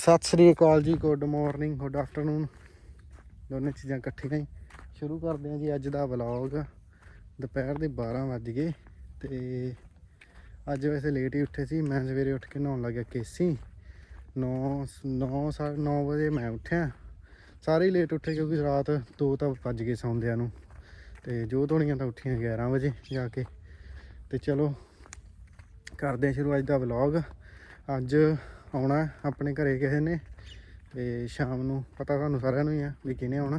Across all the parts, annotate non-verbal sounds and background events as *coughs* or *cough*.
ਸਤਿ ਸ੍ਰੀ ਅਕਾਲ ਜੀ good morning good afternoon ਦੋਨੇ ਚੀਜ਼ਾਂ ਇਕੱਠੀਆਂ ਹੀ। ਸ਼ੁਰੂ ਕਰਦੇ ਹਾਂ ਜੀ ਅੱਜ ਦਾ ਵਲੌਗ ਦੁਪਹਿਰ ਦੇ 12 ਵੱਜ ਗਏ ਤੇ ਅੱਜ ਵੈਸੇ ਲੇਟ ਹੀ ਉੱਠੇ ਸੀ। ਮੈਂ ਸਵੇਰੇ ਉੱਠ ਕੇ ਨਹਾਉਣ ਲੱਗਿਆ ਕੇਸੀ। 9 9 9 ਵਜੇ ਮੈਂ ਉੱਠਿਆ। ਸਾਰੇ ਹੀ ਲੇਟ ਉੱਠੇ ਕਿਉਂਕਿ ਰਾਤ 2 ਤਾਂ ਵੱਜ ਗਏ ਸੌਂਦਿਆਂ ਨੂੰ। ਤੇ ਜੋ ਧੋਣੀਆਂ ਤਾਂ ਉੱਠੀਆਂ 11 ਵਜੇ ਜਾ ਕੇ। ਤੇ ਚਲੋ, ਕਰਦੇ ਹਾਂ ਸ਼ੁਰੂ ਅੱਜ ਦਾ ਵਲੌਗ ਅੱਜ ਆਉਣਾ ਆਪਣੇ ਘਰੇ ਕਿਸੇ ਨੇ ਤੇ ਸ਼ਾਮ ਨੂੰ ਪਤਾ ਤੁਹਾਨੂੰ ਸਾਰਿਆਂ ਨੂੰ ਹੀ ਆ ਵੀ ਕਿਹਨੇ ਆਉਣਾ।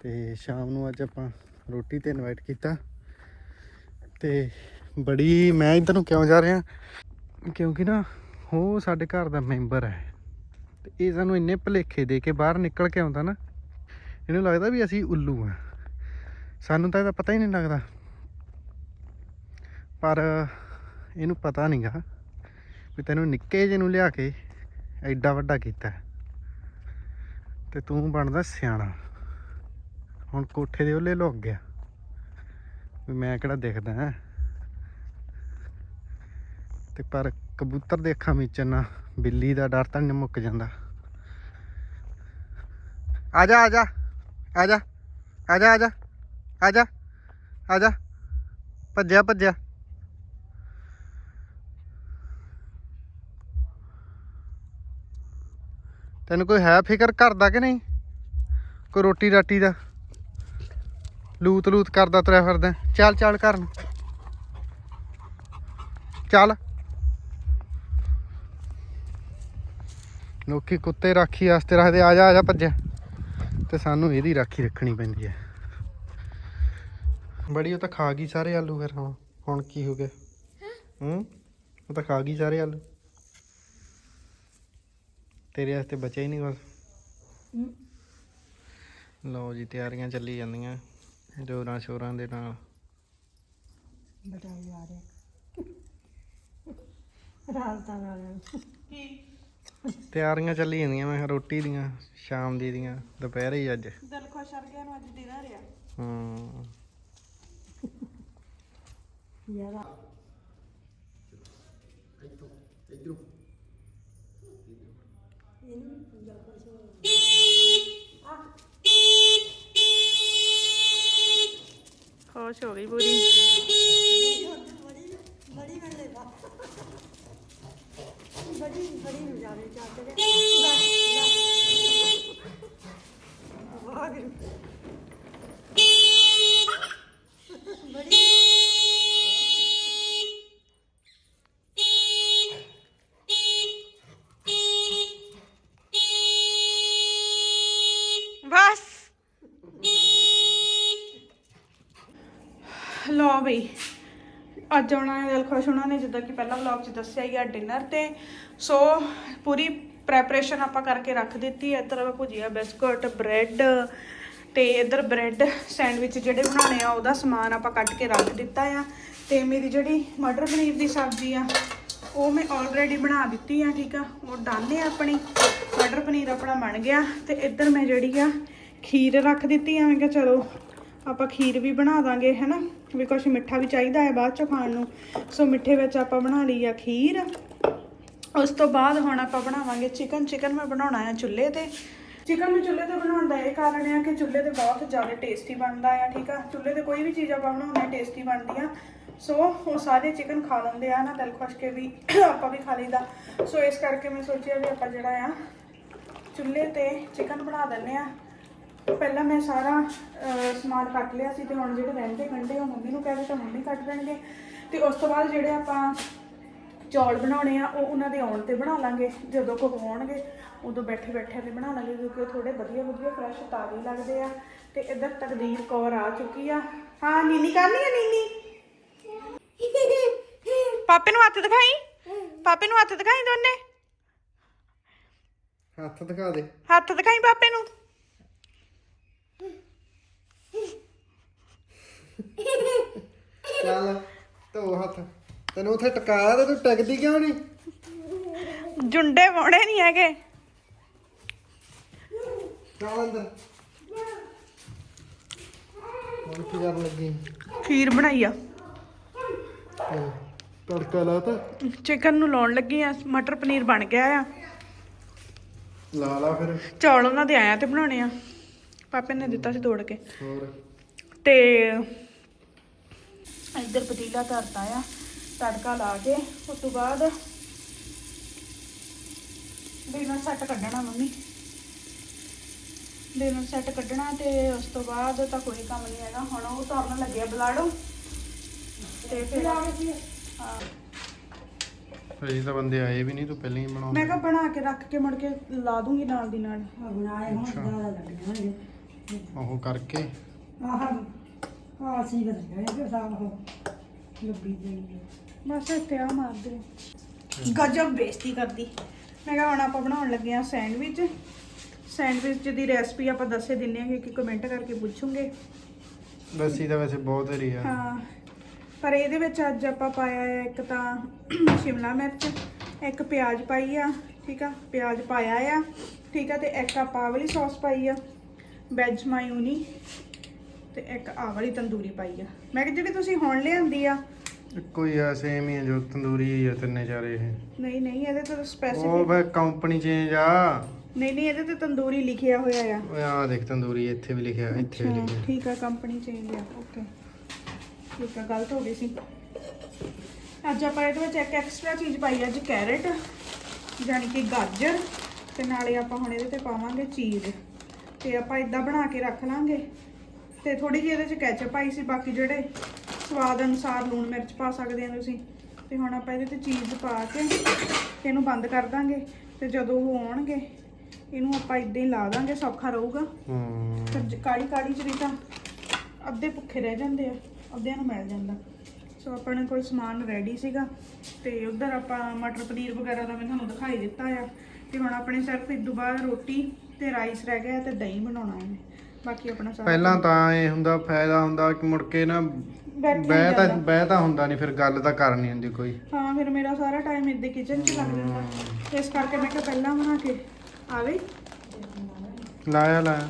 ਤੇ ਸ਼ਾਮ ਨੂੰ ਅੱਜ ਆਪਾਂ ਰੋਟੀ ਤੇ ਇਨਵਾਈਟ ਕੀਤਾ। ਤੇ ਬੜੀ ਮੈਂ ਇੱਧਰ ਨੂੰ ਕਿਉਂ ਜਾ ਰਿਹਾ? ਕਿਉਂਕਿ ਨਾ ਉਹ ਸਾਡੇ ਘਰ ਦਾ ਮੈਂਬਰ ਹੈ। ਤੇ ਇਹ ਸਾਨੂੰ ਇੰਨੇ ਭਲੇਖੇ ਦੇ ਕੇ ਬਾਹਰ ਨਿਕਲ ਕੇ ਆਉਂਦਾ ਨਾ, ਇਹਨੂੰ ਲੱਗਦਾ ਵੀ ਅਸੀਂ ਉੱਲੂ ਆ। ਸਾਨੂੰ ਤਾਂ ਇਹਦਾ ਪਤਾ ਹੀ ਨਹੀਂ ਲੱਗਦਾ। ਪਰ ਇਹਨੂੰ ਪਤਾ ਨਹੀਂਗਾ ਵੀ ਤੈਨੂੰ ਨਿੱਕੇ ਜਿਹੇ ਨੂੰ ਲਿਆ ਕੇ ਐਡਾ ਵੱਡਾ ਕੀਤਾ ਤੇ ਤੂੰ ਬਣਦਾ ਸਿਆਣਾ। ਹੁਣ ਕੋਠੇ ਦੇ ਉੱਲੇ ਲੁੱਕ ਗਿਆ। ਵੀ ਮੈਂ ਕਿਹੜਾ ਦੇਖਦਾ ਹਾਂ। ਤੇ ਪਰ ਕਬੂਤਰ ਦੇ ਅੱਖਾਂ ਵਿੱਚ ਨਾ, ਬਿੱਲੀ ਦਾ ਡਰ ਤਾਂ ਨਹੀਂ ਮੁੱਕ ਜਾਂਦਾ। ਆ ਜਾ ਆ ਜਾ ਆ ਜਾ ਆ ਜਾ ਆ ਜਾ ਆ ਜਾ ਆ ਜਾ। ਭੱਜਿਆ ਭੱਜਿਆ। ਤੈਨੂੰ ਕੋਈ ਹੈ ਫਿਕਰ ਕਰਦਾ ਕਿ ਨਹੀਂ? ਕੋਈ ਰੋਟੀ ਰਾਟੀ ਦਾ? ਲੂਤ ਲੂਤ ਕਰਦਾ ਤੁਰਿਆ ਫਿਰਦਾ। ਚੱਲ ਚੱਲ ਘਰ ਨੂੰ। ਚੱਲ। ਲੋਕੀ ਕੁੱਤੇ ਰਾਖੀ ਵਾਸਤੇ ਰੱਖਦੇ। ਆ ਜਾ ਆ ਜਾ ਭੱਜਿਆ। ਤੇ ਸਾਨੂੰ ਇਹਦੀ ਰਾਖੀ ਰੱਖਣੀ ਪੈਂਦੀ ਹੈ। ਬੜੀ ਉਹ ਤਾਂ ਖਾ ਗਈ ਸਾਰੇ ਆਲੂ ਫਿਰ ਹੁਣ। ਹੁਣ ਕੀ ਹੋ ਗਿਆ? ਹੂੰ? ਉਹ ਤਾਂ ਖਾ ਗਈ ਸਾਰੇ ਆਲੂ। ਤੇਰੇ ਵਾਸਤੇ ਬਚਿਆ ਹੀ ਨਹੀਂ ਕੁਛ? ਲਓ ਜੀ ਤਿਆਰੀਆਂ ਚੱਲੀ ਜਾਂਦੀਆਂ। ਜੋਰਾਂ ਸ਼ੋਰਾਂ ਦੇ ਨਾਲ। ਬਟਾਈ ਆ ਰਿਹਾ। ਤਿਆਰੀਆਂ ਚੱਲੀ ਜਾਂਦੀਆਂ ਮੈਂ ਕਿਹਾ ਰੋਟੀ ਦੀਆਂ ਸ਼ਾਮ ਦੀ ਦੀਆਂ ਦੁਪਹਿਰੇ ਹੀ ਅੱਜ। ਦਿਲ ਖੁਸ਼ ਕਰ ਗਿਆ ਨੂੰ ਅੱਜ ਡਿਨਰ ਆ। ਹੂੰ। ਯਾਰ ਖੁਸ਼ ਹੋ ਗਈ ਪੂਰੀ ਬੜੀ ਵੇਲੇ ਬਾ ਬੜੀ ਬੜੀ ਨਜ਼ਾਰੇ ਚਾਹਤੇ ਵਾਹ ਬੜੀ ਬਸ ਲੋ ਅੱਜ ਆਉਣਾ ਹੈ, ਦਿਲ ਖੁਸ਼ ਹੋਣਾ ਨੇ ਜਿੱਦਾਂ ਕਿ ਪਹਿਲਾਂ ਵਲੌਗ 'ਚ ਦੱਸਿਆ ਹੀ ਆ ਡਿਨਰ ਤੇ। ਸੋ ਪੂਰੀ ਪ੍ਰੈਪਰੇਸ਼ਨ ਆਪਾਂ ਕਰਕੇ ਰੱਖ ਦਿੱਤੀ ਹੈ। ਇੱਧਰ ਭੁਜੀਆ ਬਿਸਕੁਟ ਬ੍ਰੈਡ ਤੇ ਇੱਧਰ ਬ੍ਰੈਡ ਸੈਂਡਵਿਚ ਜਿਹੜੇ ਬਣਾਉਣੇ ਆ, ਉਹਦਾ ਸਮਾਨ ਆਪਾਂ ਕੱਟ ਕੇ ਰੱਖ ਦਿੱਤਾ ਆ। ਤੇ ਮੇਰੀ ਜਿਹੜੀ ਮਟਰ ਪਨੀਰ ਦੀ ਸਬਜ਼ੀ ਆ, ਉਹ ਮੈਂ ਆਲਰੇਡੀ ਬਣਾ ਦਿੱਤੀ ਆ, ਠੀਕ ਆ? ਉਹ ਡਨ ਹੈ ਆਪਣੀ। ਮਟਰ ਪਨੀਰ ਆਪਣਾ ਬਣ ਗਿਆ। ਤੇ ਇੱਧਰ ਮੈਂ ਜਿਹੜੀ ਆ, ਖੀਰ ਰੱਖ ਦਿੱਤੀ ਆ। ਮੈਂ ਕਿਹਾ ਚਲੋ ਆਪਾਂ ਖੀਰ ਵੀ ਬਣਾ ਦਾਂਗੇ, ਹੈਨਾ? ਵੀ ਕੁਛ ਮਿੱਠਾ ਵੀ ਚਾਹੀਦਾ ਹੈ ਬਾਅਦ 'ਚੋਂ ਖਾਣ ਨੂੰ। ਸੋ ਮਿੱਠੇ ਵਿੱਚ ਆਪਾਂ ਬਣਾ ਲਈ ਆ ਖੀਰ। ਉਸ ਤੋਂ ਬਾਅਦ ਹੁਣ ਆਪਾਂ ਬਣਾਵਾਂਗੇ ਚਿਕਨ। ਚਿਕਨ ਮੈਂ ਬਣਾਉਣਾ ਆ ਚੁੱਲ੍ਹੇ ਤੇ। ਚਿਕਨ ਨੂੰ ਚੁੱਲ੍ਹੇ ਤੇ ਬਣਾਉਣ ਦਾ ਇਹ ਕਾਰਨ ਆ ਕਿ ਚੁੱਲ੍ਹੇ ਤੇ ਬਹੁਤ ਜ਼ਿਆਦਾ ਟੇਸਟੀ ਬਣਦਾ ਆ, ਠੀਕ ਆ? ਚੁੱਲ੍ਹੇ ਤੇ ਕੋਈ ਵੀ ਚੀਜ਼ ਆਪਾਂ ਬਣਾਉਂਦੇ ਆ ਟੇਸਟੀ ਬਣਦੀ ਆ। ਸੋ ਉਹ ਸਾਰੇ ਚਿਕਨ ਖਾ ਲੈਂਦੇ ਆ, ਨਾ ਦਿਲ ਖੁਸ਼ ਕੇ ਵੀ *coughs* ਆਪਾਂ ਵੀ ਖਾ ਲਈਦਾ। ਸੋ ਇਸ ਕਰਕੇ ਮੈਂ ਸੋਚਿਆ ਵੀ ਆਪਾਂ ਜਿਹੜਾ ਆ ਚੁੱਲ੍ਹੇ ਤੇ ਚਿਕਨ ਬਣਾ ਦਿੰਦੇ ਆ। ਪਹਿਲਾਂ ਮੈਂ ਸਾਰਾ ਸਮਾਨ ਕੱਟ ਲਿਆ ਸੀ ਤੇ ਹੁਣ ਜਿਹੜੇ ਰਹਿੰਦੇ ਗੰਢੇ ਉਹ ਮੰਮੀ ਨੂੰ ਕਹਿ ਦਿੱਤਾ ਮੰਮੀ ਕੱਟ ਦੇਣਗੇ। ਤੇ ਉਸ ਤੋਂ ਬਾਅਦ ਜਿਹੜੇ ਆਪਾਂ ਚੌਲ ਬਣਾਉਣੇ ਆ ਉਹ ਉਹਨਾਂ ਦੇ ਆਉਣ ਤੇ ਬਣਾ ਲਾਂਗੇ। ਜਦੋਂ ਕੋ ਆਉਣਗੇ ਉਦੋਂ ਬੈਠੇ ਬੈਠੇ ਤੇ ਬਣਾ ਲਾਂਗੇ ਕਿਉਂਕਿ ਉਹ ਥੋੜੇ ਵਧੀਆ ਵਧੀਆ ਫਰੈਸ਼ ਤਾਜ਼ੇ ਲੱਗਦੇ ਆ। ਤੇ ਇੱਧਰ ਤਕਦੀਰ ਕੌਰ ਆ ਚੁੱਕੀ ਆ। ਹਾਂ ਨੀਨੀ ਕਰਨੀ ਆ ਨੀਨੀ? ਪਾਪੇ ਨੂੰ ਹੱਥ ਦਿਖਾਈ? ਪਾਪੇ ਨੂੰ ਹੱਥ ਦਿਖਾਈ ਦੋਨੇ? ਹੱਥ ਦਿਖਾ ਦੇ। ਹੱਥ ਦਿਖਾਈ ਪਾਪੇ ਨੂੰ? ਚੱਲ ਧੋ ਹੱਥ। ਤੈਨੂੰ ਉੱਥੇ ਟਕਾਇਆ ਤੇ ਤੂੰ ਟਿਕਦੀ ਕਿਉਂ ਨਹੀਂ ਜੁੰਡੇ ਪਾਉਣੇ ਨਹੀਂ ਹੈਗੇ। ਚੱਲ ਅੰਦਰ। ਹੁਣ ਕੀ ਕਰਨ ਲੱਗੀ? ਖੀਰ ਬਣਾਈ ਆ। ਤੜਕਾ ਲਾਤਾ ਚਿਕਨ ਨੂੰ ਲਾਉਣ ਲੱਗੀ ਆ ਮਟਰ ਪਨੀਰ ਬਣ ਗਿਆ ਆ। ਲਾ ਲਾ ਫਿਰ। ਚੌਲ ਉਹਨਾਂ ਦੇ ਆਇਆ ਤੇ ਬਣਾਉਣੇ ਆ। ਪਾਪੇ ਨੇ ਦਿੱਤਾ ਸੀ ਤੋੜ ਕੇ। ਹੋਰ? ਤੇ ਇੱਧਰ ਪਤੀਲਾ ਧਰਤਾ ਆ ਤੜਕਾ ਲਾ ਕੇ ਉਸ ਤੋਂ ਬਾਅਦ ਡਿਨਰ ਸੈੱਟ ਕੱਢਣਾ ਮੰਮੀ। ਡਿਨਰ ਸੈੱਟ ਕੱਢਣਾ ਤੇ ਉਸ ਤੋਂ ਬਾਅਦ ਤਾਂ ਕੋਈ ਕੰਮ ਨਹੀਂ ਹੈਗਾ ਹੁਣ ਉਹ ਧਰਨ ਲੱਗਿਆ ਬਲਾੜੋ। ਤੇ ਫਿਰ ਹਾਂ। ਅਜੇ ਤਾਂ ਬੰਦੇ ਆਏ ਵੀ ਨਹੀਂ ਤੂੰ ਪਹਿਲਾਂ ਹੀ ਬਣਾਉਂਦਾ। ਮੈਂ ਕਿਹਾ ਬਣਾ ਕੇ ਰੱਖ ਕੇ ਮੁੜ ਕੇ ਲਾ ਦੂੰਗੀ ਨਾਲ ਦੀ ਨਾਲ। ਬਣਾਏ ਹੁਣ ਜ਼ਿਆਦਾ ਲੱਗਣੇ ਉਹ ਕਰਕੇ। ਆਹ ਆਹ ਸੀ ਬਣ ਗਏ ਕਿ ਸਾਬ ਹੋ ਲੱਭੀ ਜਾਈਏ ਬਸ ਇੱਥੇ ਆ ਮਾਰ ਦੇ ਗਜਬ ਬੇਇੱਜ਼ਤੀ ਕਰਦੀ। ਮੈਂ ਕਿਹਾ ਹੁਣ ਆਪਾਂ ਬਣਾਉਣ ਲੱਗੇ ਆ ਸੈਂਡਵਿਚ। ਸੈਂਡਵਿਚ ਦੀ ਰੈਸਪੀ ਆਪਾਂ ਦੱਸੇ ਦਿੰਨੇ ਆ ਕਿ ਕਮੈਂਟ ਕਰਕੇ ਪੁੱਛੂਗੇ। ਲੱਸੀ ਤਾਂ ਵੈਸੇ ਬਹੁਤ ਹਰੀ ਆ। ਹਾਂ ਪਰ ਇਹਦੇ ਵਿੱਚ ਅੱਜ ਆਪਾਂ ਪਾਇਆ ਹੈ ਇੱਕ ਤਾਂ ਸ਼ਿਮਲਾ ਮਿਰਚ ਇੱਕ ਪਿਆਜ਼ ਪਾਈ ਆ ਠੀਕ ਆ? ਪਿਆਜ਼ ਪਾਇਆ ਆ ਠੀਕ ਆ? ਤੇ ਇੱਕ ਆਪਾਂ ਆਹ ਵਾਲੀ ਸੌਸ ਪਾਈ ਆ। ਵੈਜ ਮਾਇਓਨੀ ਤੇ ਇੱਕ ਆਹ ਵਾਲੀ ਤੰਦੂਰੀ ਪਾਈ ਆ। ਮੈਂ ਕਿਹਾ ਜਿਹੜੀ ਤੁਸੀਂ ਹੁਣ ਲਿਆਂਦੀ ਆ। ਇੱਕੋ ਹੀ ਆ ਸੇਮ ਹੀ ਆ ਜੋ ਤੰਦੂਰੀ ਹੀ ਆ ਤਿੰਨੇ ਚਾਰੇ ਇਹ। ਨਹੀਂ ਨਹੀਂ ਇਹਦੇ ਤੇ ਉਹ ਸਪੈਸੀਫਿਕ ਬਈ ਕੰਪਨੀ ਚੇਂਜ ਆ। ਨਹੀਂ ਨਹੀਂ ਇਹਦੇ ਤੇ ਤੰਦੂਰੀ ਲਿਖਿਆ ਹੋਇਆ ਆ। ਓਏ ਆ ਦੇਖ ਤੰਦੂਰੀ ਇੱਥੇ ਵੀ ਲਿਖਿਆ ਇੱਥੇ ਵੀ ਅੱਛਾ, ਲਿਖਿਆ। ਠੀਕ ਆ ਕੰਪਨੀ ਚੇਂਜ ਆ ਓਕੇ ਠੀਕ ਆ ਗਲਤ ਹੋ ਗਈ ਸੀ। ਅੱਜ ਆਪਾਂ ਇਹਦੇ ਵਿੱਚ ਇੱਕ ਐਕਸਟਰਾ ਚੀਜ਼ ਪਾਈ ਆ ਜੀ ਕੈਰਟ ਯਾਨੀ ਕਿ ਗਾਜਰ ਤੇ ਨਾਲੇ ਆਪਾਂ ਹੁਣ ਇਹਦੇ ਤੇ ਪਾਵਾਂਗੇ ਚੀਜ਼। ਤੇ ਆਪਾਂ ਇਦਾਂ ਬਣਾ ਕੇ ਰੱਖ ਲਾਂਗੇ। ਤੇ ਥੋੜੀ ਜਿਹੀ ਇਹਦੇ ਚ ਕੈਚਅਪ ਪਾਈ ਸੀ ਬਾਕੀ ਜਿਹੜੇ ਸਵਾਦ ਅਨੁਸਾਰ ਲੂਣ ਮਿਰਚ ਪਾ ਸਕਦੇ ਆ ਤੁਸੀਂ। ਤੇ ਹੁਣ ਆਪਾਂ ਇਹਦੇ ਤੇ ਚੀਜ਼ ਪਾ ਕੇ ਤੇ ਇਹਨੂੰ ਬੰਦ ਕਰ ਦਾਂਗੇ। ਤੇ ਜਦੋਂ ਉਹ ਆਉਣਗੇ ਇਹਨੂੰ ਆਪਾਂ ਇਦਾਂ ਹੀ ਲਾ ਦਾਂਗੇ ਸੌਖਾ ਰਹੂਗਾ। ਹੂੰ। ਫਿਰ ਕਾਲੀ ਕਾਲੀ ਚ ਵੀ ਤਾਂ ਅੱਧੇ ਭੁੱਖੇ ਰਹਿ ਜਾਂਦੇ ਆ ਅੱਧਿਆਂ ਨੂੰ ਮਿਲ ਜਾਂਦਾ। ਸੋ ਆਪਣੇ ਕੋਲ ਸਮਾਨ ਰੈਡੀ ਸੀਗਾ। ਤੇ ਉਧਰ ਆਪਾਂ ਮਟਰ ਪਨੀਰ ਵਗੈਰਾ ਦਾ ਮੈਂ ਤੁਹਾਨੂੰ ਦਿਖਾਈ ਦਿੱਤਾ ਆ। ਤੇ ਹੁਣ ਆਪਣੇ ਸਿਰਫ ਇਸ ਤੋਂ ਬਾਅਦ ਰੋਟੀ ਤੇ ਰਾਈਸ ਰਹਿ ਗਿਆ ਤੇ ਦਹੀਂ ਬਣਾਉਣਾ ਹੈ ਬਾਕੀ ਆਪਣਾ ਸਾਰਾ ਪਹਿਲਾਂ ਤਾਂ ਇਹ ਹੁੰਦਾ ਫਾਇਦਾ ਹੁੰਦਾ ਕਿ ਮੁੜ ਕੇ ਨਾ ਬੈਠ ਬਹਿ ਤਾਂ। ਬਹਿ ਤਾਂ ਹੁੰਦਾ ਨਹੀਂ ਫਿਰ ਗੱਲ ਤਾਂ ਕਰਨੀ ਹੁੰਦੀ ਕੋਈ। ਹਾਂ ਫਿਰ ਮੇਰਾ ਸਾਰਾ ਟਾਈਮ ਇੱਦੇ ਕਿਚਨ 'ਚ ਲੱਗ ਜਾਂਦਾ। ਇਸ ਕਰਕੇ ਮੈਂ ਕਿਹਾ ਪਹਿਲਾਂ ਬਣਾ ਕੇ ਆ ਗਈ। ਲਾਇਆ ਲਾਇਆ।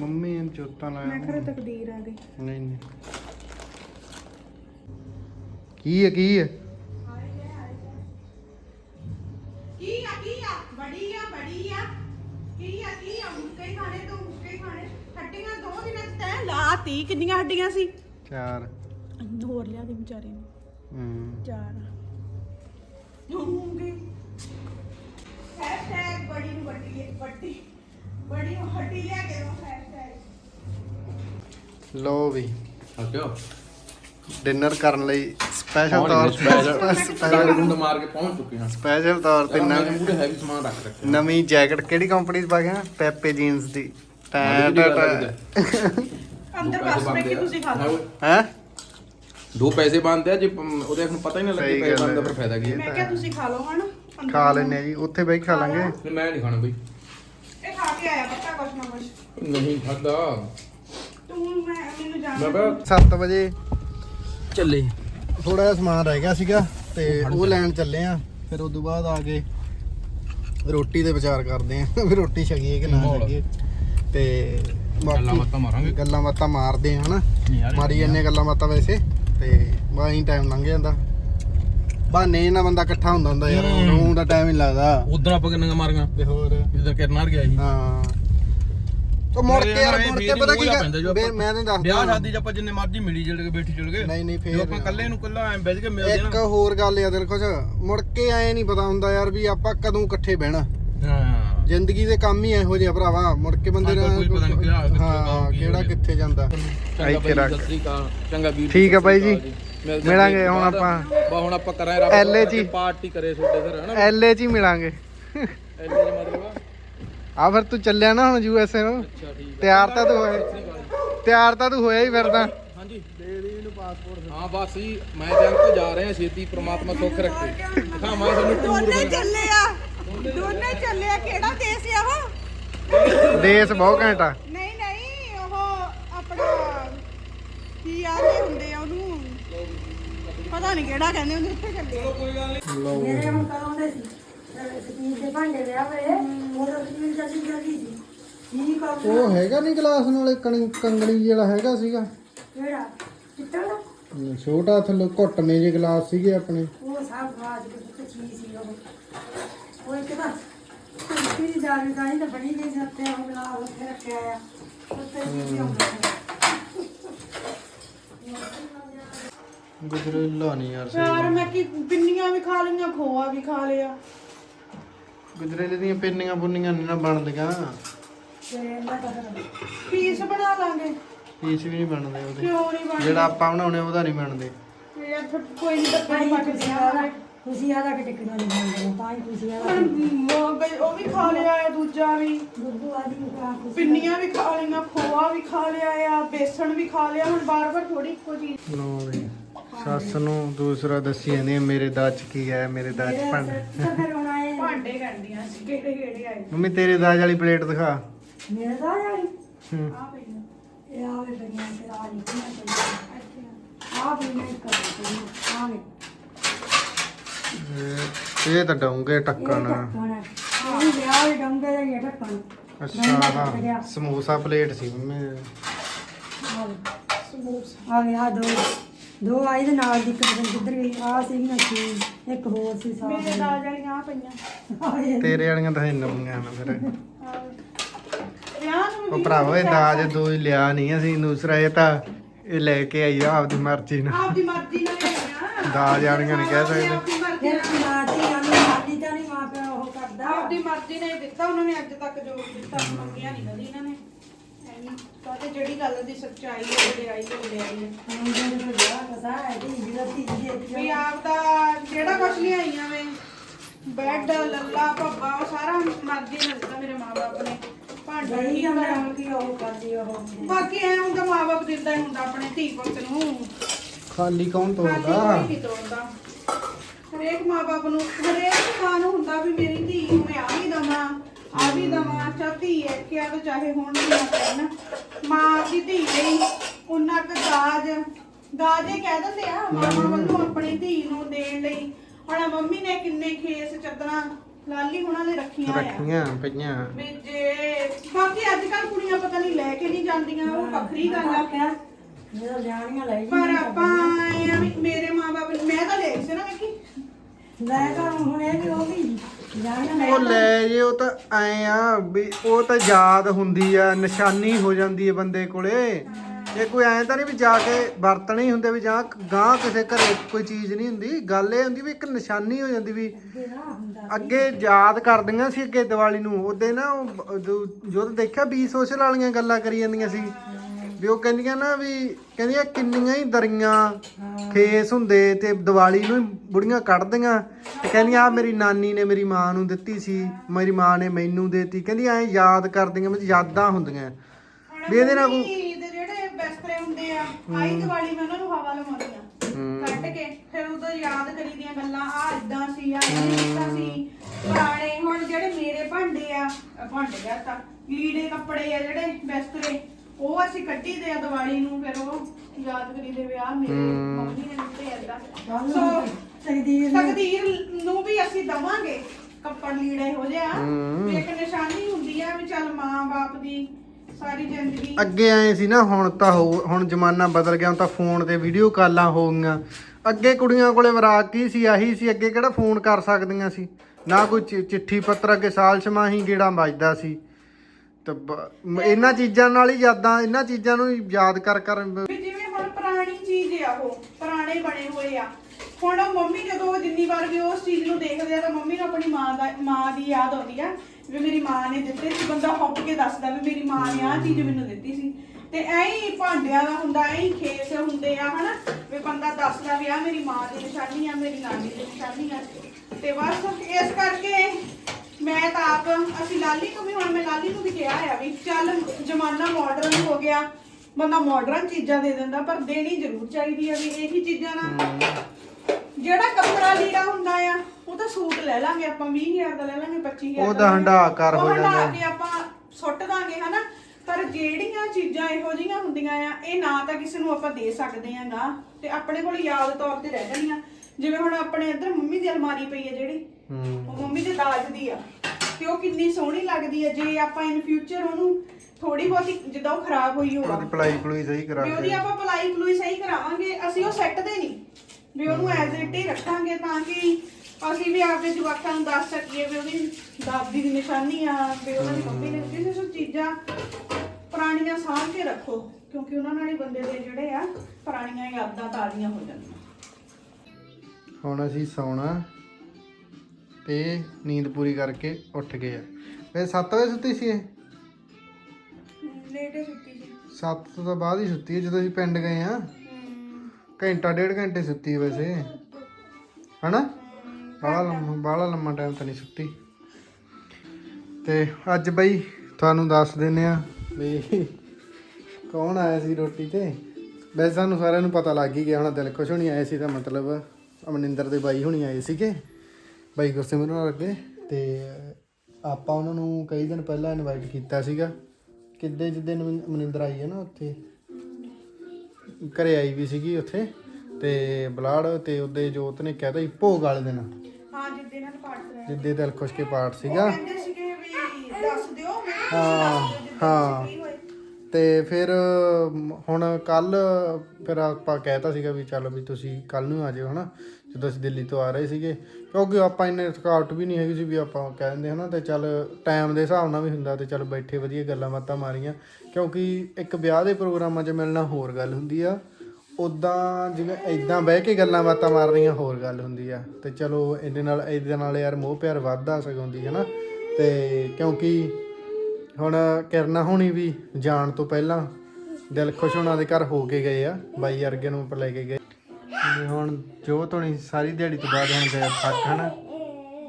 ਮੰਮੀ ਨੇ ਚੋਤਾ ਮੈਂ ਲਾਇਆ ਖਰੇ ਤਕਦੀਰ ਆ ਗਈ। ਨਹੀਂ ਨਹੀਂ। ਕੀ ਹੈ ਕੀ ਹੈ? ਕੀ ਆ ਮੁੱਕੇ ਖਾਣੇ ਤੋਂ ਮੁੱਕੇ ਖਾਣੇ। ਹੱਡੀਆਂ ਦੋ ਦਿਨਾਂ ਚ ਤੈਂ ਲਾਤੀ ਕਿੰਨੀਆਂ ਹੱਡੀਆਂ ਸੀ? ਚਾਰ। ਹੋਰ ਲਿਆ ਦੇ ਵਿਚਾਰੇ ਨੂੰ। ਹੂੰ। ਚਾਰ। ਹੋਊਂਗੇ ਹੈਸ਼ਟੈਗ ਬੜੀ ਨੂੰ ਵੱਡੀ ਹੈ ਵੱਡੀ। ਬੜੀ ਨੂੰ ਹੱਡੀ ਲਿਆ ਕੇ ਦੋ ਹੈਸ਼ਟੈਗ ਲੋ ਵੀ। ਅੱਛਾ ਡਿਨਰ ਕਰਨ ਲਈ ਸਪੈਸ਼ਲ ਤੌਰ। ਤੇ ਸਾਡੇ ਸਪੈਸ਼ਲ ਗੁੰਡ ਮਾਰ ਕੇ ਪਹੁੰਚ ਚੁੱਕੇ ਹਾਂ। ਸਪੈਸ਼ਲ ਤੌਰ ਤੇ ਮੈਂ ਨਵੀਂ ਪੂਰੇ ਹੈਵੀ ਸਮਾਨ ਰੱਖ ਰੱਖਿਆ। ਨਵੀਂ ਜੈਕਟ ਕਿਹੜੀ ਕੰਪਨੀ 'ਚ ਪਾ ਗਿਆ ਪੈਪੇ ਜੀਨਸ ਦੀ। ਟੈ ਟੈ ਅੰਦਰ ਦੋ ਪੈਸੇ ਬਸ ਮੈਂ ਕਿ। ਤੁਸੀਂ ਖਾ ਹਾਂ ਲਓ। ਹੈ? ਦੋ ਪੈਸੇ ਬਣਦੇ ਆ ਜੇ ਉਹਦੇ ਨੂੰ ਪਤਾ ਹੀ ਨਾ ਲੱਗੇ ਸਹੀ ਪੈਸੇ ਗੱਲ। ਫਿਰ ਫਾਇਦਾ ਕੀ ਹੈ। ਮੈਂ ਕਿਹਾ ਤੁਸੀਂ ਖਾ ਲਓ ਹਣ ਖਾ ਲੈਨੇ ਆ ਜੀ ਉੱਥੇ ਬਹਿ ਕੇ ਖਾ ਲਾਂਗੇ। ਨਹੀਂ, ਮੈਂ ਨਹੀਂ ਖਾਣਾ ਬਈ। ਇਹ ਖਾ ਕੇ ਆਇਆ ਪੱਕਾ ਕੁਛ ਨਾ ਕੁਛ। ਨਹੀਂ ਖਾਦਾ ਤੂੰ ਮੈਂ ਮੈਨੂੰ ਜਾਣ ਮੈਂ ਕਿਹਾ 7 ਵਜੇ। ਚੱਲੇ। ਥੋੜਾ ਜਿਹਾ ਸਮਾਨ ਰਹਿ ਗਿਆ ਸੀਗਾ ਤੇ ਉਹ ਲੈਣ ਚੱਲੇ ਆ ਫਿਰ ਉਦੋਂ ਬਾਅਦ ਆ ਕੇ ਰੋਟੀ ਦੇ ਵਿਚਾਰ ਕਰਦੇ ਆ ਵੀ ਰੋਟੀ ਛਕੀਏ ਕਿ ਨਾ। ਛਕੀਏ। ਤੇ ਗੱਲਾਂ ਬਾਤਾਂ ਮਾਰਾਂਗੇ। ਗੱਲਾਂ ਬਾਤਾਂ ਮਾਰਦੇ ਆ ਹਨਾ? ਮਾਰੀ ਜੰਨੇ ਗੱਲਾਂ ਬਾਤਾਂ ਵੈਸੇ। ਤੇ ਬਾਈ ਟਾਈਮ ਲੰਘ ਜਾਂਦਾ। ਬਹਾਨੇ ਨਾਲ ਬੰਦਾ ਇਕੱਠਾ ਹੁੰਦਾ ਹੁੰਦਾ ਯਾਰ। ਨੂੰ ਦਾ ਟਾਈਮ ਹੀ ਨੀ ਲੱਗਦਾ। ਉਧਰ ਆਪਾਂ ਕਿੰਨੀਆਂ ਮਾਰੀਆਂ ਤੇ ਹੋਰ? ਇਧਰ ਕਿਰਨਾਰ ਗਿਆ ਸੀ। ਹਾਂ। ਉਹ ਮੁੜ ਕੇ ਯਾਰ ਮੁੜ ਕੇ ਪਤਾ ਕੀ ਜੋ ਕਰ ਮੈਂ ਤੈਨੂੰ ਵਿਆਹ ਦੱਸਦਾ ਸ਼ਾਦੀ ਚ ਆਪਾਂ ਜਿੰਨੇ ਮਰਜ਼ੀ ਮਿਲੀ ਜਲ ਕੇ ਬੈਠੀ ਚਲ ਗਏ ਨਹੀਂ ਨਹੀਂ ਜੇ ਫੇਰ ਆਪਾਂ ਇਕੱਲੇ ਨੂੰ ਇਕੱਲਾ ਐਂ ਬੈਠ ਕੇ ਮਿਲਦੇ ਇੱਕ ਨਾ। ਹੋਰ ਗੱਲ ਆ ਦਿਲ ਖੁਸ਼ ਮੁੜ ਕੇ ਐ ਨਹੀਂ ਪਤਾ ਹੁੰਦਾ ਯਾਰ ਵੀ ਆਪਾਂ ਕਦੋਂ ਇਕੱਠੇ ਬਹਿਣਾ। ਹਾਂ। ਜ਼ਿੰਦਗੀ ਦੇ ਕੰਮ ਹੀ ਇਹੋ ਜਿਹੇ ਭਰਾਵਾ ਮੁੜ ਕੇ ਬੰਦੇ ਨਾਲ ਕੋਈ ਪਤਾ ਨੀ ਕਿਹੜਾ ਕਿੱਥੇ ਹਾਂ ਕੀ ਕਿਹੜਾ ਕਿੱਥੇ ਜਾਂਦਾ। ਚੰਗਾ ਇੱਥੇ ਬਾਈ ਰੱਖ। ਸਤਿ ਸ੍ਰੀ ਅਕਾਲ। ਚੰਗਾ ਵੀਰ ਠੀਕ ਆ ਬਾਈ ਜੀ। ਮਿਲਾਂਗੇ ਜੀ ਹੁਣ। ਆਪਾਂ। ਬਾ ਹੁਣ ਆਪਾਂ ਕਰਾਂਗੇ ਰੱਬ ਕਰਕੇ ਜੀ। ਪਾਰਟੀ ਕਰੇ ਤੁਹਾਡੇ ਫਿਰ ਹਨਾ ਐਲਏ ਚ ਹੀ ਮਿਲਾਂਗੇ। ਐਲੇ ਦੇ ਮਤਲਬ ਆ ਫਿਰ ਤੂੰ ਚੱਲਿਆ ਨਾ ਹੁਣ ਯੂ ਐਸ ਏ ਨੂੰ। ਅੱਛਾ ਠੀਕ ਤਿਆਰ ਤਾਂ ਤੂੰ ਜੀ। ਤਿਆਰ ਤਾਂ ਤੂੰ ਹੋਇਆ ਹੀ ਫਿਰਦਾ ਹਾਂਜੀ। ਦੇ ਦੇ ਇਹਨੂੰ ਪਾਸਪੋਰਟ ਹਾਂ ਬਸ ਜੀ ਮੈਂ ਤੇ ਅੰਕਲ ਜਾ ਰਹੇ ਹਾਂ ਛੇਤੀ ਪ੍ਰਮਾਤਮਾ ਸੁੱਖ ਰੱਖੇ। ਦਿਖਾਵਾਂ ਤੁਹਾਨੂੰ ਟੂਰ ਦੋਨੇ ਚੱਲੇ ਆ। ਦੋਨੇ ਚੱਲੇ ਆ। ਕਿਹੜਾ ਦੇਸ਼ ਆ ਉਹ? ਦੇਸ਼ ਬਹੁਤ ਘੈਂਟ ਆ। ਨਹੀਂ ਨਹੀਂ ਉਹ ਆਪਣਾ ਕੀ ਆਦੇ ਹੁੰਦੇ ਆ ਉਹਨੂੰ। ਪਤਾ ਨਹੀਂ ਕਿਹੜਾ ਕਹਿੰਦੇ ਹੁੰਦੇ ਉੱਥੇ ਚੱਲੇ ਆ। ਮੇਰੇ ਹੁਣ ਕਦੋਂ ਦੇ ਸੀ। ਸਪੀਡ ਦੇ ਭਾਂਡੇ ਵਿਆਹ ਵੇ ਉਹ ਸਪੀਡ ਦਾ ਸੀ ਜਲਦੀ ਸੀ ਕੀ ਕਰ ਉਹ ਹੈਗਾ ਨਹੀਂ ਗਲਾਸ ਨਾਲੇ ਕਣੀ ਕੰਗਣੀ ਜਿਹੜਾ ਹੈਗਾ ਸੀਗਾ। ਕਿਹੜਾ? ਚਿੱਟਾ ਦਾ ਛੋਟਾ ਥੱਲੇ ਘੁੱਟਨੇ ਜੇ ਗਲਾਸ ਸੀਗੇ ਆਪਣੇ। ਉਹ ਸਭ ਬਾਜ ਕੇ ਚੀਜ਼ ਸੀ ਉਹ। ਉਹ ਇੱਕ ਤਾਂ ਕੁੜੀ ਦੀ ਦਾਰੂ ਕਾਹੀ ਤਾਂ ਬਣੀ ਗਈ ਸੀ ਉੱਤੇ ਉਹ ਬਣਾ ਉੱਥੇ ਰੱਖਿਆ ਆ ਉੱਤੇ ਵੀ ਆਉਂਦਾ ਗੁਜਰੇਲਾ ਨਹੀਂ ਯਾਰ ਯਾਰ ਮੈਂ ਕੀ ਪਿੰਨੀਆਂ ਵੀ ਖਾ ਲਈਆਂ ਖੋਆ ਵੀ ਖਾ ਲਿਆ। ਗੁਜਰੇਲੇ ਦੀਆਂ ਪਿੰਨੀਆਂ ਪੁੰਨੀਆਂ ਨਹੀਂ ਨਾ ਬਣਦੀਆਂ। ਤੇ ਮੈਂ ਤਾਂ ਫਿਰ ਪੀਸ ਬਣਾ ਲਾਂਗੇ। ਪੀਸ ਵੀ ਨਹੀਂ ਬਣਦੇ ਉਹਦੇ। ਕਿਉਂ ਨਹੀਂ ਬਣ ਜਿਹੜਾ ਆਪਾਂ ਬਣਾਉਣੇ ਉਹਦਾ ਨਹੀਂ ਬਣਦੇ। ਯਾਰ ਫਿਰ ਕੋਈ ਨਹੀਂ ਡੱਬੇ ਭਾਈ ਚ ਪਾ ਕੇ ਤੁਸੀਂ ਆਦਾ ਤੁਸੀਂ ਆਦਾ ਕਿ ਟਿਕਣਾ ਨਹੀਂ ਬਣਦਾ ਤਾਂ ਹੀ ਤੁਸੀਂ ਆਦਾ ਹੁਣ ਮ- ਗਈ- ਉਹ ਵੀ ਖਾ ਲਿਆ ਹੈ ਦੂਜਾ ਵੀ। ਦੁੱਧੂ ਆਦੀ ਨੂੰ ਕਹਾ ਕੁਛ ਪਿੰਨੀਆਂ ਵੀ ਖਾ ਲਈਆਂ ਖੋਆ ਵੀ ਖਾ ਲਿਆ ਆ ਬੇਸਣ ਵੀ ਖਾ ਲਿਆ ਹੁਣ ਬਾਰ-ਬਾਰ ਥੋੜੀ ਇੱਕੋ ਚੀਜ਼ ਲੋ ਵੀ ਸੱਸ ਨੂੰ ਦੂਸਰਾ ਦੱਸੀ ਜਾਂਦੀ ਹੈ, ਮੇਰੇ ਦਾਜ 'ਚ ਕੀ ਹੈ ਮੇਰੇ ਦਾਜ 'ਚ ਭਾਂਡੇ। ਤਾਂ ਫਿਰ ਹੁਣ ਸੀ ਕਿਹੜੇ ਕਿਹੜੇ ਆਏ? ਮੰਮੀ ਤੇਰੇ ਦਾਜ ਵਾਲੀ ਪਲੇਟ ਦਿਖਾ। ਮੇਰੇ ਦਾ ਆਈ ਹੂੰ। ਆ ਪਈਆਂ ਇਹ ਆਵੇ ਤੇ ਆ ਆ ਵੀ ਆ ਵੇ। ਇਹ- ਇਹ ਡੋਂਗੇ ਟੱਕਣ ਵਿਆਹ ਦੇ ਡੰਗੇ ਦਾ ਇਹ ਅੱਛਾ ਹਾਂ ਸਮੋਸਾ ਪਲੇਟ ਸੀ ਮੰਮੀ। ਆ ਗਿਆ ਆ ਦੋ। ਦੋ ਆਈ ਦੇ ਨਾਲ ਦੀ ਕਦਮ ਕਿੱਧਰ ਗਈ ਆ ਸੀ ਨਾ ਸੀ ਇੱਕ ਹੋਰ ਸੀ ਸਾਹ ਮੇਰੇ ਦਾਲ ਵਾਲੀਆਂ ਆ ਪਈਆਂ। ਆਏ। ਤੇਰੇ ਵਾਲੀਆਂ ਤਾਂ ਨਵੀਆਂ ਨਾ ਫਿਰ। ਵਿਆਹ ਨੂੰ ਉਹ ਭਰਾਵਾ ਇਹ ਦਾਜ ਦੋ ਹੀ ਲਿਆ ਨਹੀਂ ਅਸੀਂ ਦੂਸਰਾ ਇਹ ਤਾਂ ਇਹ ਲੈ ਕੇ ਆਈ ਆ ਆਪਦੀ ਮਰਜ਼ੀ ਨਾਲ। ਆਪਦੀ ਮਰਜ਼ੀ ਨਾਲ ਲੈਣਾ ਦਾਜ ਵਾਲੀਆਂ ਨਹੀਂ ਕਹਿ ਸਕਦੇ। ਆਪਦੀ ਮਰਜ਼ੀ ਫਿਰ ਮਾਤੀ ਆ ਨੂੰ ਸਾਡੀ ਤਾਂ ਨਹੀਂ ਮਾਂ ਪਿਓ ਉਹ ਕਰਦਾ। ਆਪਦੀ ਮਰਜ਼ੀ ਨੇ ਦਿੱਤਾ ਉਹਨਾਂ ਨੇ ਅੱਜ ਤੱਕ ਜੋ ਵੀ ਦਿੱਤਾ ਮੰਗਿਆ ਨਹੀਂ ਕਦੀ ਇਹਨਾਂ ਨੇ। ਜਿਹੜੀ ਗੱਲ ਦੀ ਸੱਚਾਈ ਹੈ ਹੈ। ਹੈ ਵੀ ਆਪ ਦਾ ਜਿਹੜਾ ਕੁਛ ਲਿਆਈਆਂ ਵੇ ਬੈੱਡ ਲੱਲਾ ਭੱਬਾ ਉਹ ਸਾਰਾ ਦਿੱਤਾ ਮੇਰੇ ਮਾਪੇ ਨੇ। ਭਾਂਡਾ ਕਰਾਂ ਬਾਕੀ ਐ ਹੁੰਦਾ ਮਾਪੇ ਦਿੰਦਾ ਹੀ ਹੁੰਦਾ ਆਪਣੇ ਧੀ ਪੁੱਤ ਨੂੰ। ਖਾਲੀ ਕੌਣ ਤੋੜਦਾ ਕੋਈ ਨਹੀਂ ਤੋੜਦਾ ਹਰੇਕ ਮਾਪੇ ਨੂੰ ਹਰੇਕ ਮਾਂ ਨੂੰ ਹੁੰਦਾ ਵੀ ਮੇਰੀ ਧੀ ਨੂੰ ਮੈਂ ਆ ਵੀ ਦਵਾਂ। ਆ ਵੀ ਦਵਾਂ ਚਾ ਧੀ ਹੈ ਕਿ ਆ ਤਾਂ ਚਾਹੇ ਹੁਣ ਵੀ ਨਾ ਕਹਿਣ। ਮਾਂ ਆਪਣੀ ਧੀ ਲਈ ਉਹਨਾਂ ਕੁ ਦਾਜ। ਦਾਜ ਕਹਿ ਦਿੰਦੇ ਆ ਮਾਂ ਵੱਲੋਂ ਆਪਣੀ ਧੀ ਨੂੰ ਦੇਣ ਲਈ। ਹੁਣ ਮੰਮੀ ਨੇ ਕਿੰਨੇ ਖੇਸ ਚੱਦਰਾਂ ਲਾਲੀ ਹੁਣਾਂ ਨੇ ਰੱਖੀਆਂ ਆ। ਰੱਖੀਆਂ ਪਈਆਂ। ਵੀ ਜੇ ਬਾਕੀ ਅੱਜ ਕੱਲ ਕੁੜੀਆਂ ਪਤਾ ਨਹੀਂ ਲੈ ਕੇ ਨਹੀਂ ਜਾਂਦੀਆਂ ਉਹ ਵੱਖਰੀ ਗੱਲ ਆ। ਕਿਆ ਮੇਰਾ ਲਿਆਣੀਆਂ ਲੈ ਜੀ ਪਰ ਆਪਾਂ ਇਹ ਆ ਵੀ ਮੇਰੇ ਮਾਪੇ ਮੈਂ ਤਾਂ ਲੈ ਸੀ ਨਾ ਕਿ ਲੈ ਤਾਂ ਹੁਣ ਇਹ ਵੀ ਉਹ ਵੀ ਉਹ ਲੈ ਜੇ, ਉਹ ਤਾਂ ਐ ਆ ਵੀ ਉਹ ਤਾਂ ਯਾਦ ਹੁੰਦੀ ਆ, ਨਿਸ਼ਾਨੀ ਹੋ ਜਾਂਦੀ ਹੈ ਬੰਦੇ ਕੋਲੇ। ਇਹ ਕੋਈ ਐਂ ਤਾਂ ਨਹੀਂ ਵੀ ਜਾ ਕੇ ਵਰਤਣੇ ਹੀ ਹੁੰਦੇ, ਵੀ ਜਾਂ ਗਾਂ ਕਿਸੇ ਘਰੇ ਕੋਈ ਚੀਜ਼ ਨਹੀਂ ਹੁੰਦੀ। ਗੱਲ ਇਹ ਹੁੰਦੀ ਵੀ ਇੱਕ ਨਿਸ਼ਾਨੀ ਹੋ ਜਾਂਦੀ ਵੀ ਅੱਗੇ ਯਾਦ ਕਰਦੀਆਂ ਸੀ ਅੱਗੇ ਦੀਵਾਲੀ ਨੂੰ। ਉਹਦੇ ਨਾ ਉਹ ਜੋ- ਜਦੋਂ ਦੇਖਿਆ ਵੀ ਸੋਸ਼ਲ ਵਾਲੀਆਂ ਗੱਲਾਂ ਕਰੀ ਜਾਂਦੀਆਂ ਸੀ। ਵੀ ਉਹ ਕਹਿੰਦੀਆਂ ਨਾ ਵੀ ਕਹਿੰਦੀਆਂ ਕਿੰਨੀਆਂ ਹੀ ਦਰੀਆਂ ਖੇਸ ਹੁੰਦੇ ਤੇ ਦੀਵਾਲੀ ਨੂੰ ਬੁੜੀਆਂ ਕੱਢਦੀਆਂ ਤੇ ਕਹਿੰਦੀਆਂ ਆ ਮੇਰੀ ਨਾਨੀ ਨੇ ਮੇਰੀ ਮਾਂ ਨੂੰ ਦਿੱਤੀ ਸੀ ਮੇਰੀ ਮਾਂ ਨੇ ਮੈਨੂੰ ਦਿੱਤੀ। ਕਹਿੰਦੀ ਐ ਯਾਦ ਕਰਦੀਆਂ ਵਿੱਚ ਯਾਦਾਂ ਹੁੰਦੀਆਂ। ਵੀ ਇਹਦੇ ਨਾਲ ਕੋਈ- ਮੰਮੀ ਦੇ ਜਿਹੜੇ ਬਿਸਤਰੇ ਹੁੰਦੇ ਆ ਆਈ ਦੀਵਾਲੀ ਮੈਂ ਉਹਨਾਂ ਨੂੰ ਹਵਾ ਲਵਾਉਂਦੀਆਂ ਕੱਢ ਕੇ ਫਿਰ ਉਦੋਂ ਯਾਦ ਕਰੀ ਦੀਆਂ ਗੱਲਾਂ ਆ ਇਦਾਂ ਸੀ ਆ ਇਦਾਂ ਸੀ ਪੁਰਾਣੇ ਹੁਣ ਜਿਹੜੇ ਮੇਰੇ ਭਾਂਡੇ ਆ ਅ, ਭਾਂਡੇ ਆ ਤਾਂ ਲੀੜੇ ਕੱਪੜੇ ਆ ਜਿਹੜੇ ਬਿਸਤਰੇ ਉਹ ਅਸੀਂ ਕੱਢੀ ਦੇ ਆ ਦੀਵਾਲੀ ਨੂੰ ਫਿਰ ਉਹ ਯਾਦ ਕਰੀ ਦੇ ਵਿਆਹ ਮੇਰੇ ਮੰਮੀ ਨੇ ਦਿੱਤੇ ਏਦਾਂ। ਸੋ ਤਕਦੀਰ ਤਕਦੀਰ ਨੂੰ ਵੀ ਅਸੀਂ ਦਵਾਂਗੇ ਕੱਪੜ ਲੀੜੇ ਹੋ। ਜਿਆ ਵੀ ਇੱਕ ਨਿਸ਼ਾਨੀ ਹੁੰਦੀ ਆ ਵੀ ਚੱਲ ਮਾਂ-ਬਾਪ ਦੀ ਸਾਰੀ ਜ਼ਿੰਦਗੀ ਅੱਗੇ ਆਏ ਸੀ ਨਾ ਹੁਣ ਤਾਂ ਹੋ- ਹੁਣ ਜ਼ਮਾਨਾ ਬਦਲ ਗਿਆ ਹੁਣ ਤਾਂ ਫੋਨ ਤੇ ਵੀਡੀਓ ਕਾਲਾਂ ਹੋ ਗਈਆਂ। ਅੱਗੇ ਕੁੜੀਆਂ ਕੋਲੇ ਵਰਾਕ ਕੀ ਸੀ ਆਹੀ ਸੀ ਅੱਗੇ ਕਿਹੜਾ ਫੋਨ ਕਰ ਸਕਦੀਆਂ ਸੀ? ਨਾ ਕੋਈ ਚਿ- ਚਿੱਠੀ ਪੱਤਰ ਅੱਗੇ ਸਾਲ ਛਮਾਹੀ ਗੇੜਾ ਵੱਜਦਾ ਸੀ। ਤੇ ਬ- ਮ- ਇਹਨਾਂ ਚੀਜ਼ਾਂ ਨਾਲ ਹੀ ਯਾਦਾਂ, ਇਹਨਾਂ ਚੀਜ਼ਾਂ ਨੂੰ ਹੀ ਯਾਦ ਕਰ ਕਰ ਵੀ ਜਿਵੇਂ ਹੁਣ ਪੁਰਾਣੀ ਚੀਜ਼ ਆ ਉਹ, ਪੁਰਾਣੇ ਬਣੇ ਹੋਏ ਆ। ਹੁਣ ਉਹ ਮੰਮੀ ਜਦੋਂ ਜਿੰਨੀ ਵਾਰ ਵੀ ਉਸ ਚੀਜ਼ ਨੂੰ ਦੇਖਦੇ ਆ ਤਾਂ ਮੰਮੀ ਨੂੰ ਆਪਣੀ ਮਾਂ ਦਾ ਮਾਂ ਦੀ ਯਾਦ ਆਉਂਦੀ ਆ, ਵੀ ਮੇਰੀ ਮਾਂ ਨੇ ਦਿੱਤੇ ਸੀ। ਬੰਦਾ ਹੁੱਪ ਕੇ ਦੱਸਦਾ ਵੀ ਮੇਰੀ ਮਾਂ ਨੇ ਆਹ ਚੀਜ਼ ਮੈਨੂੰ ਦਿੱਤੀ ਸੀ। ਤੇ ਐਂ ਹੀ ਭਾਂਡਿਆਂ ਦਾ ਹੁੰਦਾ, ਐਂ ਹੀ ਖੇਸ ਹੁੰਦੇ ਆ, ਹਨਾ? ਵੀ ਬੰਦਾ ਦੱਸਦਾ ਵੀ ਆ ਮੇਰੀ ਮਾਂ ਦੀ ਨਿਸ਼ਾਨੀ ਆ, ਮੇਰੀ ਨਾਨੀ ਦੀ ਨਿਸ਼ਾਨੀ ਆ। ਤੇ ਬਸ ਇਸ ਕਰਕੇ ਮੈਂ ਤਾਂ ਆਪ ਅਸੀਂ ਲਾਲੀ ਨੂੰ ਵੀ ਹੁਣ ਮੈਂ ਲਾਲੀ ਨੂੰ ਵੀ ਕਿਹਾ ਆ ਵੀ ਚੱਲ ਜ਼ਮਾਨਾ ਮਾਡਰਨ ਹੋ ਗਿਆ ਬੰਦਾ ਮਾਡਰਨ ਚੀਜ਼ਾਂ ਦੇ ਦਿੰਦਾ ਪਰ ਦੇਣੀ ਜ਼ਰੂਰ ਚਾਹੀਦੀ ਆ ਵੀ ਇਹੀ ਚੀਜ਼ਾਂ ਨਾ। ਜਿਹੜਾ ਕੱਪੜਾ ਲੀੜਾ ਹੁੰਦਾ ਆ ਉਹ ਤਾਂ ਸੂਟ ਲੈ ਲਾਂਗੇ ਆਪਾਂ 20000 ਦਾ ਲੈ ਲਾਂਗੇ 25000 ਉਹਦਾ ਹੰਢਾ ਕਰ ਹੋ ਉਹ ਹੰਢਾ ਜਾਂਦਾ। ਕੇ ਆਪਾਂ ਸੁੱਟ ਦਾਂਗੇ ਹਨਾ? ਪਰ ਜਿਹੜੀਆਂ ਚੀਜ਼ਾਂ ਇਹੋ ਜਿਹੀਆਂ ਹੁੰਦੀਆਂ ਆ ਇਹ ਨਾ ਤਾਂ ਕਿਸੇ ਨੂੰ ਆਪਾਂ ਦੇ ਸਕਦੇ ਆ ਨਾ ਤੇ ਆਪਣੇ ਕੋਲ ਯਾਦ ਤੌਰ ਤੇ ਰਹਿ ਜਾਣੀਆਂ। ਜਿਵੇਂ ਹੁਣ ਆਪਣੇ ਇੱਧਰ ਮੰਮੀ ਦੀ ਅਲਮਾਰੀ ਪਈ ਹੈ ਜਿਹੜੀ ਹੂੰ। ਉਹ ਮੰਮੀ ਦੇ ਦਾਜ ਦੀ ਆ। ਤੇ ਉਹ ਕਿੰਨੀ ਸੋਹਣੀ ਲੱਗਦੀ ਆ ਜੇ ਆਪਾਂ ਇਨ ਫਿਊਚਰ ਉਹਨੂੰ ਥੋੜੀ ਬਹੁਤੀ ਜਿੱਦਾਂ ਉਹ ਖਰਾਬ ਹੋਈ ਹੋਵੇ ਉਹਦੀ ਪਲਾਈ ਪਲੂਈ ਸਹੀ ਕਰਾ ਵੀ ਉਹਦੀ ਕੇ। ਆਪਾਂ ਪਲਾਈ ਪਲੂਈ ਸਹੀ ਕਰਾਵਾਂਗੇ ਅਸੀਂ ਉਹ ਸੈੱਟ ਦੇ ਨਹੀਂ। ਵੀ ਉਹਨੂੰ ਐਜ਼ ਇਟ ਹੀ ਰੱਖਾਂਗੇ ਤਾਂ ਕਿ ਅਸੀਂ ਵੀ ਆਪਦੇ ਜਵਾਕਾਂ ਨੂੰ ਦੱਸ ਸਕੀਏ ਵੀ ਉਹਦੀ ਦਾਦੀ ਦੀ ਨਿਸ਼ਾਨੀ ਆ ਵੀ ਉਹਨਾਂ ਦੀ ਮੰਮੀ ਨੇ ਕਿਸੇ ਸਭ ਚੀਜ਼ਾਂ ਪੁਰਾਣੀਆਂ ਸਾਂਭ ਕੇ ਰੱਖੋ ਕਿਉਂਕਿ ਉਹਨਾਂ ਨਾਲ ਹੀ ਬੰਦੇ ਦੇ ਜਿਹੜੇ ਆ ਪੁਰਾਣੀਆਂ ਯਾਦਾਂ ਤਾਜ਼ੀਆਂ ਹੋ ਜਾਂਦੀਆਂ। ਹੁਣ ਅਸੀਂ ਸੌਣਾ ਤੇ ਨੀਂਦ ਪੂਰੀ ਕਰਕੇ ਉੱਠ ਗਏ ਆ। ਵੇ 7 ਵਜੇ ਸੁੱਤੀ ਸੀ ਇਹ? ਲੇਟੇ ਸੁੱਤੀ ਸੀ। 7 ਤੋਂ ਬਾਅਦ ਹੀ ਸੁੱਤੀ ਹੈ ਜਦੋਂ ਅਸੀਂ ਪਿੰਡ ਗਏ ਆ ਘੰਟਾ ਡੇਢ ਘੰਟੇ ਸੁੱਤੀ ਹੈ ਵੈਸੇ। ਹਨਾ? ਬਾਹਲਾ ਲੰਮਾ ਬਾਹਲਾ ਲੰਮਾ ਟਾਈਮ ਤਾਂ ਨਹੀਂ ਸੁੱਤੀ। ਤੇ ਅੱਜ ਬਈ ਤੁਹਾਨੂੰ ਦੱਸ ਦਿੰਨੇ ਆ ਵੀ ਕੌਣ ਆਇਆ ਸੀ ਰੋਟੀ ਤੇ? ਵੈਸੇ ਸਾਨੂੰ ਸਾਰਿਆਂ ਨੂੰ ਪਤਾ ਲੱਗ ਹੀ ਗਿਆ ਹੁਣ ਦਿਲ ਖੁਸ਼ ਹੋਣੀ ਆਏ ਸੀ ਤਾਂ ਮਤਲਬ। ਅਮਨਿੰਦਰ ਦੇ ਬਾਈ ਹੁਣੀ ਆਏ ਸੀਗੇ ਬਾਈ ਗੁਰਸਿਮਰਨ ਨਾਲ ਅੱਗੇ ਤੇ ਆਪਾਂ ਉਹਨਾਂ ਨੂੰ ਕਈ ਦਿਨ ਪਹਿਲਾਂ ਇਨਵਾਈਟ ਕੀਤਾ ਸੀਗਾ। ਕਿੱਦੇ ਜਿੱਦਣ ਮਨਿੰਦਰ ਆਈ ਹੈ ਨਾ ਉੱਥੇ। ਘਰੇ ਆਈ ਵੀ ਸੀਗੀ ਉੱਥੇ ਤੇ ਬਲਾੜ ਤੇ ਉਹਦੇ ਜੋਤ ਨੇ ਕਹਿਤਾ ਸੀ ਭੋਗ ਵਾਲੇ ਦਿਨ। ਹਾਂ ਜਿੱਦੇ ਇਹਨਾਂ ਨੇ ਪਾਠ ਕਰਾਇਆ। ਜਿੱਦੇ ਦਿਲ ਖੁਸ਼ ਕੇ ਪਾਠ ਸੀਗਾ। ਕਹਿੰਦੇ ਸੀਗੇ ਵੀ ਦੱਸ ਦਿਓ ਮੈਂ ਹਾਂ ਹਾਂ। ਤੇ ਫਿਰ ਹੁਣ ਕੱਲ ਫਿਰ ਆਪਾਂ ਕਹਿਤਾ ਸੀਗਾ ਵੀ ਚੱਲ ਵੀ ਤੁਸੀਂ ਕੱਲ ਨੂੰ ਆ ਜਿਓ ਹਨਾ। ਜਦੋਂ ਅਸੀਂ ਦਿੱਲੀ ਤੋਂ ਆ ਰਹੇ ਸੀਗੇ, ਕਿਉਂਕਿ ਆਪਾਂ ਇੰਨੇ ਥਕਾਵਟ ਵੀ ਨਹੀਂ ਹੈਗੀ ਸੀ ਵੀ ਆਪਾਂ ਕਹਿ ਦਿੰਦੇ ਹਨਾ, ਤੇ ਚੱਲ ਟਾਈਮ ਦੇ ਹਿਸਾਬ ਨਾਲ ਵੀ ਹੁੰਦਾ ਤੇ ਚੱਲ ਬੈਠੇ ਵਧੀਆ ਗੱਲਾਂ ਬਾਤਾਂ ਮਾਰੀਆਂ। ਕਿਉਂਕਿ ਇੱਕ ਵਿਆਹ ਦੇ ਪ੍ਰੋਗਰਾਮਾਂ 'ਚ ਮਿਲਣਾ ਹੋਰ ਗੱਲ ਹੁੰਦੀ ਆ। ਉਦਾਂ ਜਿਵੇਂ ਇਦਾਂ ਬਹਿ ਕੇ ਗੱਲਾਂ ਬਾਤਾਂ ਮਾਰਨੀਆਂ ਹੋਰ ਗੱਲ ਹੁੰਦੀ ਆ। ਤੇ ਚਲੋ ਇਹਦੇ ਨਾਲ ਇਹਦੇ ਨਾਲ ਯਾਰ ਮੋਹ ਪਿਆਰ ਵੱਧਦਾ ਸਕਉਂਦੀ ਹੈ ਨਾ ਤੇ ਕਿਉਂਕਿ ਹੁਣ ਕਿਰਨਾ ਹੋਣੀ ਵੀ ਜਾਣ ਤੋਂ ਪਹਿਲਾਂ ਦਿਲ ਖੁਸ਼ ਹੋਣਾ ਦੇ ਘਰ ਹੋ ਕੇ ਗਏ ਆ। ਬਾਈ ਅਰਗੇ ਨੂੰ ਉੱਪਰ ਲੈ ਕੇ ਗਏ ਤੇ ਹੁਣ ਜੋ ਤੋਣੀ ਸਾਰੀ ਦਿਹਾੜੀ ਤੋਂ ਬਾਅਦ ਹੁਣ ਗਏ ਥੱਕ ਹਨਾ?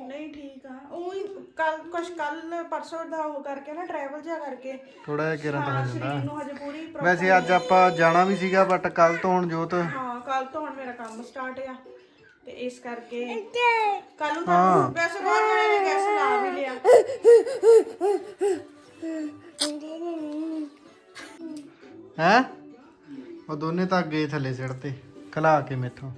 ਨਹੀਂ ਠੀਕ ਆ। ਉਹ ਕੱਲ ਕੁਛ ਕੱਲ ਪਰਸੋਂ ਦਾ ਉਹ ਕਰਕੇ ਨਾ ਟਰੈਵਲ ਜਿਹਾ ਕਰਕੇ। ਥੋੜਾ ਜਿਹਾ ਕਿਰਨ ਤਾਂ ਹਾਂ ਹੋ ਜਾਂਦਾ। ਸਰੀਰ ਨੂੰ ਹਜੇ ਪੂਰੀ ਪ੍ਰੋ- ਵੈਸੇ ਅੱਜ ਆਪਾਂ ਜਾਣਾ ਵੀ ਸੀਗਾ ਬਟ ਕੱਲ ਤੋਂ ਹੁਣ ਜੋਤ ਹਾਂ ਕੱਲ ਤੋਂ ਹੁਣ ਮੇਰਾ ਕੰਮ ਸਟਾਰਟ ਆ। ਤੇ ਇਸ ਕਰਕੇ ਕੱਲ ਨੂੰ ਹਾਂ। ਤਾਂ ਵੈਸੇ ਬਹੁਤ ਬੜੇ ਨੇ ਗੈਸ ਲਾ ਵੀ ਲਿਆ। ਹੈ? ਉਹ ਦੋਨੇ ਤਾਂ ਗਏ ਥੱਲੇ ਸਿੜ ਤੇ। ਖਲਾ ਕੇ ਮੈਥੋਂ।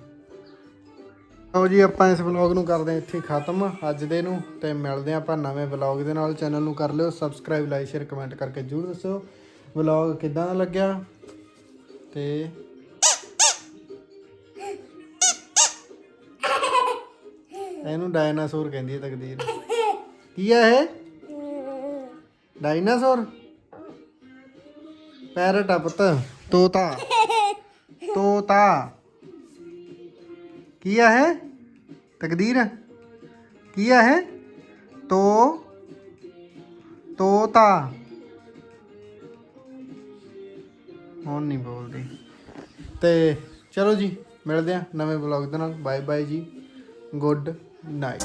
ਆਓ ਜੀ, ਆਪਾਂ ਇਸ ਵਲੌਗ ਨੂੰ ਕਰਦੇ ਹਾਂ ਇੱਥੇ ਖਤਮ, ਅੱਜ ਦੇ ਨੂੰ, ਤੇ ਮਿਲਦੇ ਹਾਂ ਆਪਾਂ ਨਵੇਂ ਵਲੌਗ ਦੇ ਨਾਲ। ਚੈਨਲ ਨੂੰ ਕਰ ਲਿਓ ਸਬਸਕ੍ਰਾਈਬ ਲਾਈਕ ਸ਼ੇਅਰ ਕਮੈਂਟ ਕਰਕੇ ਜਰੂਰ ਦੱਸਿਓ ਵਲੌਗ ਕਿਦਾਂ ਦਾ ਲੱਗਿਆ। ਤੇ ਇਹਨੂੰ ਡਾਇਨਾਸੌਰ ਕਹਿੰਦੀ ਹੈ ਤਕਦੀਰ। ਕੀ ਹੈ ਇਹ? ਡਾਇਨਾਸੌਰ? ਪੈਰਟ ਆ ਪੁੱਤ, ਤੋਤਾ। ਤੋਤਾ। ਕੀ ਆ ਹੈ ਤਕਦੀਰ? ਕੀ ਆ ਹੈ ਤੋ, ਤੋਤਾ। ਹੁਣ ਨਹੀਂ ਬੋਲਦੀ। ਤੇ ਚਲੋ ਜੀ, ਮਿਲਦੇ ਆ ਨਵੇਂ ਵਲੌਗ ਦੇ ਨਾਲ। Bye bye ji. Good night